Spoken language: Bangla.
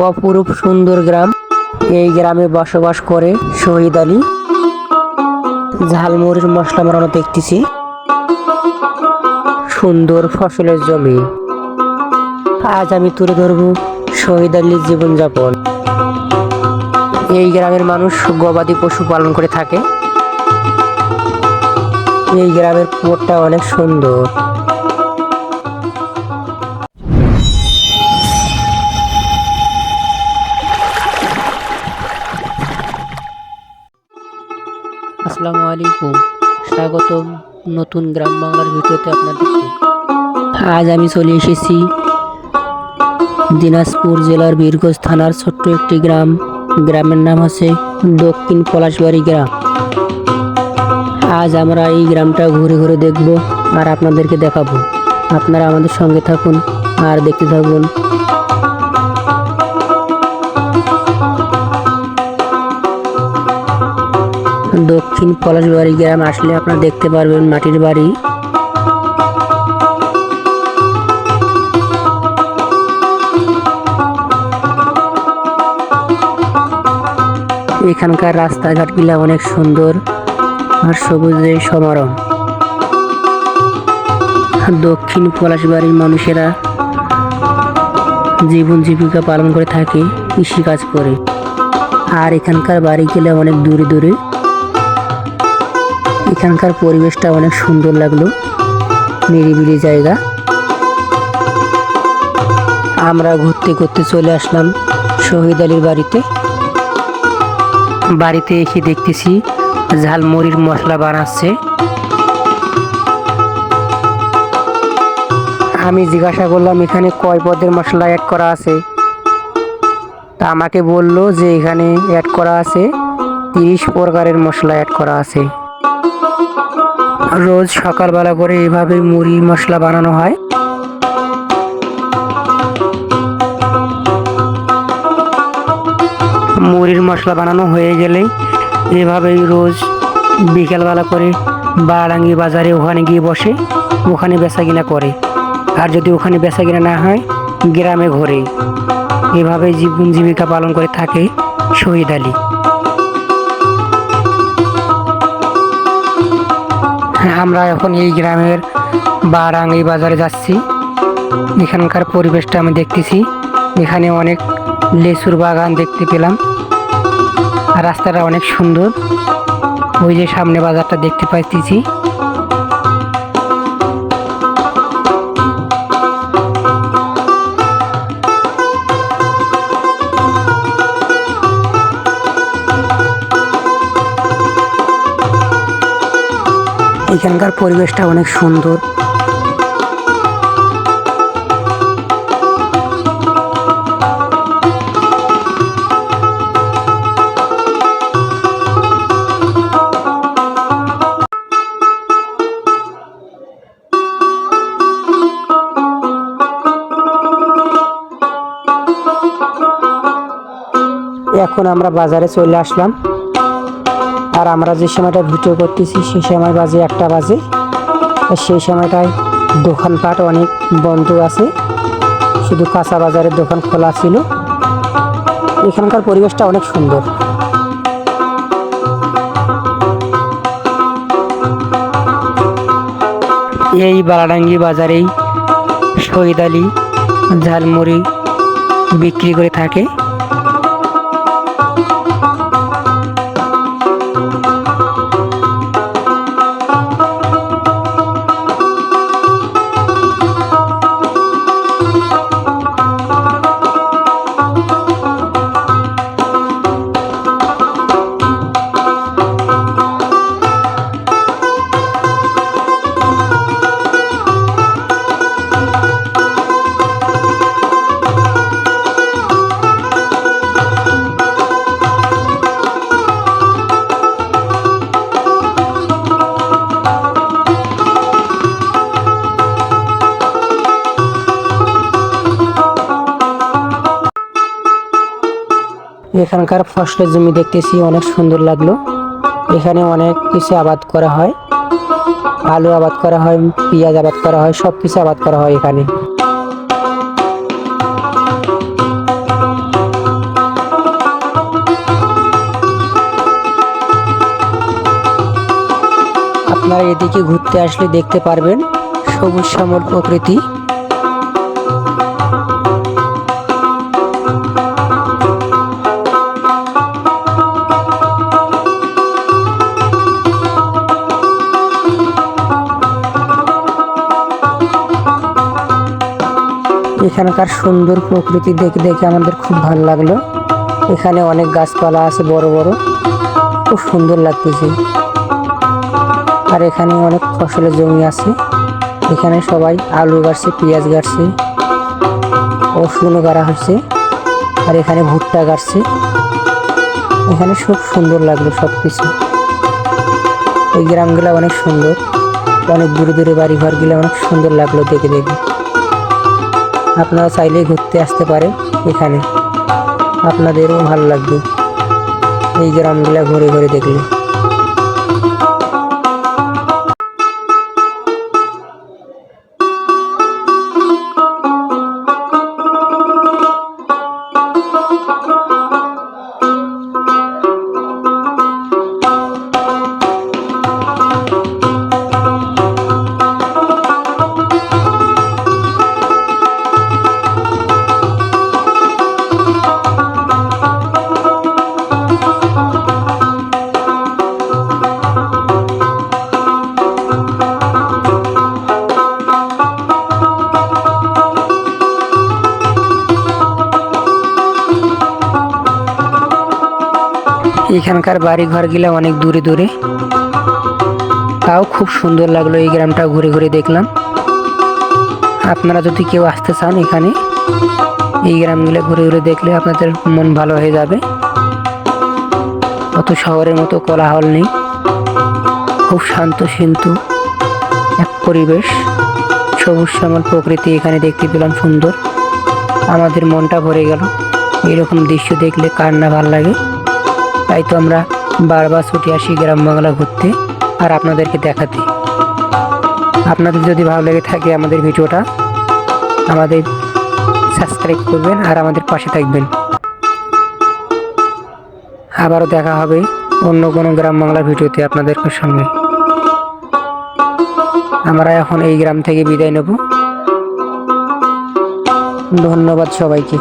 অপরূপ সুন্দর গ্রাম। এই গ্রামে বসবাস করে শহীদ আলী। ঝালমুড়ির মশলা মারানো দেখতেছি। সুন্দর ফসলের জমি। আজ আমি তুলে ধরবো শহীদ আলীর জীবনযাপন। এই গ্রামের মানুষ গবাদি পশু পালন করে থাকে। এই গ্রামের পুকুরটা অনেক সুন্দর। আসসালামু আলাইকুম। স্বাগতম নতুন গ্রাম বাংলার ভিডিওতে আপনাদেরকে। আজ আমি চলে এসেছি দিনাজপুর জেলার বীরগঞ্জ থানার ছোট্ট একটি গ্রাম। গ্রামের নাম হচ্ছে দক্ষিণ পলাশবাড়ি গ্রাম। আজ আমরা এই গ্রামটা ঘুরে ঘুরে দেখব আর আপনাদেরকে দেখাবো। আপনারা আমাদের সঙ্গে থাকুন আর দেখতে থাকুন। দক্ষিণ পলাশবাড়ি গ্রাম আসলে আপনারা দেখতে পারবেন মাটির বাড়ি। এখানকার রাস্তাঘাটগুলো অনেক সুন্দর আর সবুজের সমারোহ। দক্ষিণ পলাশবাড়ির মানুষেরা জীবন জীবিকা পালন করে থাকে, কৃষিকাজ করে। আর এখানকার বাড়ি গেলে অনেক দূরে দূরে এখানকার পরিবেশটা অনেক সুন্দর লাগল। নিরিবিলি জায়গা। আমরা ঘুরতে ঘুরতে চলে আসলাম শহীদ আলীর বাড়িতে। বাড়িতে এসে দেখতেছি ঝালমুড়ির মশলা বানাচ্ছে। আমি জিজ্ঞাসা করলাম, এখানে কয় পদের মশলা অ্যাড করা আছে? তা আমাকে বলল যে, এখানে অ্যাড করা আছে তিরিশ প্রকারের মশলা অ্যাড করা আছে। রোজ সকালবেলা করে এভাবে মুড়ি মশলা বানানো হয়। মুড়ির মশলা বানানো হয়ে গেলে এভাবেই রোজ বিকেলবেলা করে বারাঙ্গি বাজারে ওখানে গিয়ে বসে, ওখানে বেচা কিনা করে। আর যদি ওখানে বেচা কিনা না হয়, গ্রামে ঘোরে। এভাবে জীবন জীবিকা পালন করে থাকে শহীদ আলী। আমরা এখন এই গ্রামের বারাঙ্গি বাজারে যাচ্ছি। এখানকার পরিবেশটা আমি দেখতেছি। এখানে অনেক লেচুর বাগান দেখতে পেলাম। রাস্তাটা অনেক সুন্দর। ওই যে সামনে বাজারটা দেখতে পাইতেছি। এখানকার পরিবেশটা অনেক সুন্দর। এখন আমরা বাজারে চলে আসলাম। আর আমরা যে সময়টা ভিডিও করতেছি, সেই সময় বাজে একটা বাজে। সেই সময়টায় দোকানপাট অনেক বন্ধ আছে। শুধু কাঁচা বাজারের দোকান খোলা ছিল। এখানকার পরিবেশটা অনেক সুন্দর। এই বালাডাঙ্গি বাজারেই শহীদ আলী ঝালমুড়ি বিক্রি করে থাকে। এখানকার ফসলের জমি দেখতেছি, অনেক সুন্দর লাগল। এখানে অনেক কিছু আবাদ করা হয়। আলু আবাদ করা হয়, পেঁয়াজ আবাদ করা হয় সব কিছু আবাদ করা হয় এখানে। আপনারা এদিকে ঘুরতে আসলে দেখতে পারবেন সবুজ সমর প্রকৃতি। এখানকার সুন্দর প্রকৃতি দেখে দেখে আমাদের খুব ভালো লাগল। এখানে অনেক গাছপালা আছে বড় বড়। খুব সুন্দর লাগতেছে। আর এখানে অনেক ফসলের জমি আছে। এখানে সবাই আলু গাড়ছে পেঁয়াজ গাড়ছে রসুনও গাড়া হচ্ছে। আর এখানে ভুট্টা গাড়ছে এখানে খুব সুন্দর লাগল সব কিছু এই গ্রামগুলো অনেক সুন্দর। অনেক দূরে দূরে বাড়ি ঘরগুলো অনেক সুন্দর লাগল দেখে দেখে। আপনারা চাইলে ঘুরতে আসতে পারেন এখানে। আপনাদেরও ভালো লাগবে। এই গ্রামগুলা ঘুরে ঘুরে দেখলে। এখানকার বাড়ি ঘরগুলো অনেক দূরে দূরে। তাও খুব সুন্দর লাগল এই গ্রামটা ঘুরে ঘুরে দেখলাম। আপনারা যদি কেউ আসতে চান এখানে, এই গ্রামগুলো ঘুরে ঘুরে দেখলে আপনাদের মন ভালো হয়ে যাবে। অত শহরের মতো কোলাহল নেই। খুব শান্ত সিন্তু এক পরিবেশ। সবুজ শ্যামল প্রকৃতি এখানে দেখতে পেলাম সুন্দর। আমাদের মনটা ভরে গেল। এরকম দৃশ্য দেখলে কার না ভালো লাগে। তাই তো আমরা বারবার ছুটে আসি গ্রাম বাংলা ঘুরতে আর আপনাদেরকে দেখাতে। আপনাদের যদি ভালো লেগে থাকে আমাদের ভিডিওটা, আমাদের সাবস্ক্রাইব করবেন আর আমাদের পাশে থাকবেন। আবারও দেখা হবে অন্য কোনো গ্রাম বাংলা ভিডিওতে আপনাদের সঙ্গে আমরা এখন এই গ্রাম থেকে বিদায় নেব। ধন্যবাদ সবাইকে।